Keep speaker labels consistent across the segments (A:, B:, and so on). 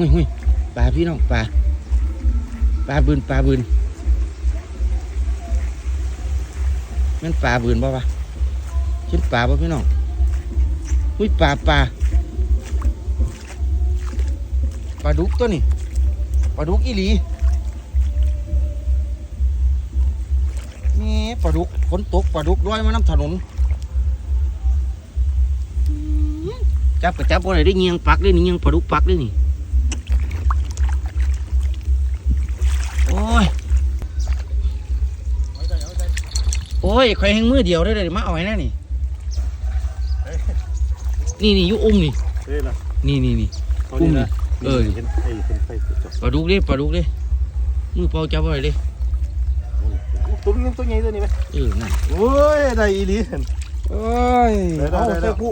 A: หุยหุยปลาพี่น้องปลาปลาบืนปลาบืนแมันปลาบืนบ่วะเห็นปลาบ่พี่น้องหุยปลาปลาปลาดุกตัวนี้ปลาดุกอีหลีนี่ปลาดุกฝนตกปลาดุกลอยมาน้ำถนนจับก็จับบ่ได้ได้เงียงปักได้นี่เงียงปลาดุกปักได้นี่ อ้ยข่อยแหงมือเดียวได้เลยมาเอาไว้นะนี่ นี่นี่อยุอุ้มนี่
B: เฮ้ยล่ะ
A: นี่นี่นี่
B: เขานี่นะ
A: เออ
B: เห็นไฟเห็นไฟสุดจอ
A: ปลาดุกเด้ปลาดุกเด้มือเปล่าจับไว้เลย
B: ตัวนี้ตัวใหญ่ตัวนี้ไหม
A: เออนั่น
B: โอ้ยได้อีหลีเห็น
A: โอ้ย
B: ได้ได้
A: เอา
B: ได้
A: ใส่ผู้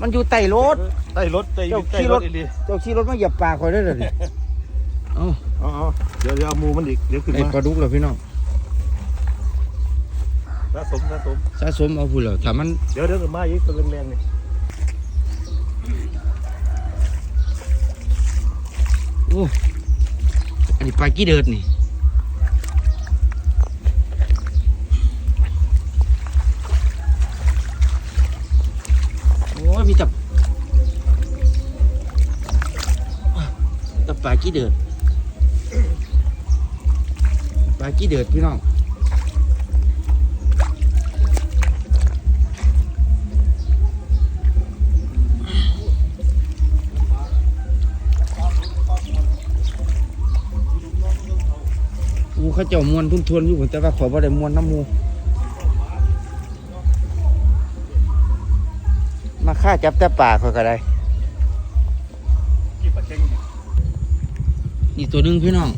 A: มันอยู่ใต้รถ
B: ได้รถได้
A: เจ้า
B: ได้
A: ขี่
B: ร
A: ร
B: ถ
A: ถ
B: อีหลี
A: เจ้าขี่รถมาเหยียบปลาข่อยได้เลยเอ้า
B: เอาเอาเดี๋ยวเดี๋ยวเอาหมูมันอีกเดี๋ยวขึ้น
A: ไอ้
B: มา
A: ปลาดุกเหรอพี่น้อง
B: สะสมสะสม
A: สะสมเอาพูดเหรอถ้ามัน
B: เดี๋ยวเดี๋ยวขึ้นมาอีกตัวแรงๆนี่
A: โอ้อันนี้ปลากี้เดิดนี่โอ้ยมีแต่แต่ปลากี้เดิดปลากี้เดิดพี่น้อง เขาเจ้ามวนทุ่นทวนอยู่ผมแต่ว่าขอบ่ได้มวนน้ำมูมาฆ่าจับแต่ป่าเขาก็ได้นี่ตัวหนึงพี่น้อง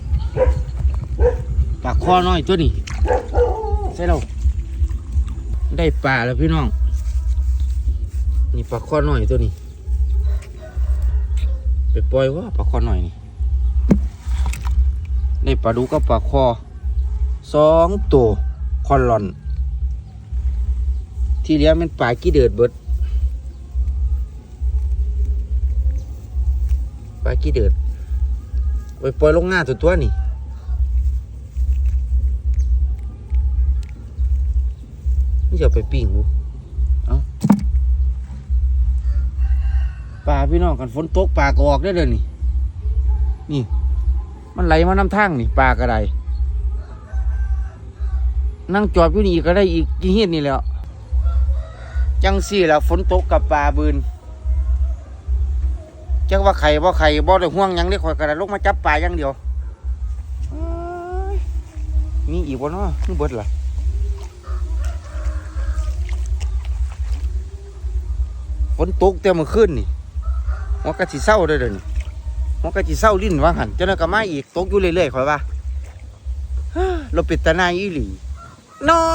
A: ปลาคอน้อยตัวนี้ใช่เราได้ปลาแล้วพี่น้อง นี่ปลาคอน้อยตัวนี้ไปปล่อยว่าปลาคอน้อยนี่ได้ปลาดูกับปลาคอ สองตัวคอนลอน ที่เหลี้ยเป็นปลากี้เดือดเบิดปลากี้เดือดไปปล่อยลงหน้าตัวตัวนี่นี่จะไปปิ้งกูเอาปลาพี่น้องกันฝนตกปลาก็ออกได้เลยนี่ นี่ มันไหลมาน้ำทางนี่ปลากระได นั่งจอบอยู่นี่ก็ได้อีกกี่เฮ็ดนี่แล้ว จังสี่ล้วฝนตกกับปลาบืนจักว่าไข่บ่ไข่บ่ได้ห่วงยังได้ข่อยกระดาลงมาจับปลาอย่างเดียวมีอีกบ่เนาะนี่เบิดล่ะฝนตกแต่เมื่อคืนนี่หัวกะสิเศร้าเด้อเลยวนี้หัวกะสิเศร้าลิ้นว่าหันเจ้านั้นก็มาอีกตกอยู่เรื่อยๆข่อยว่าเราปิดตาหน้าอีหลี เนาะ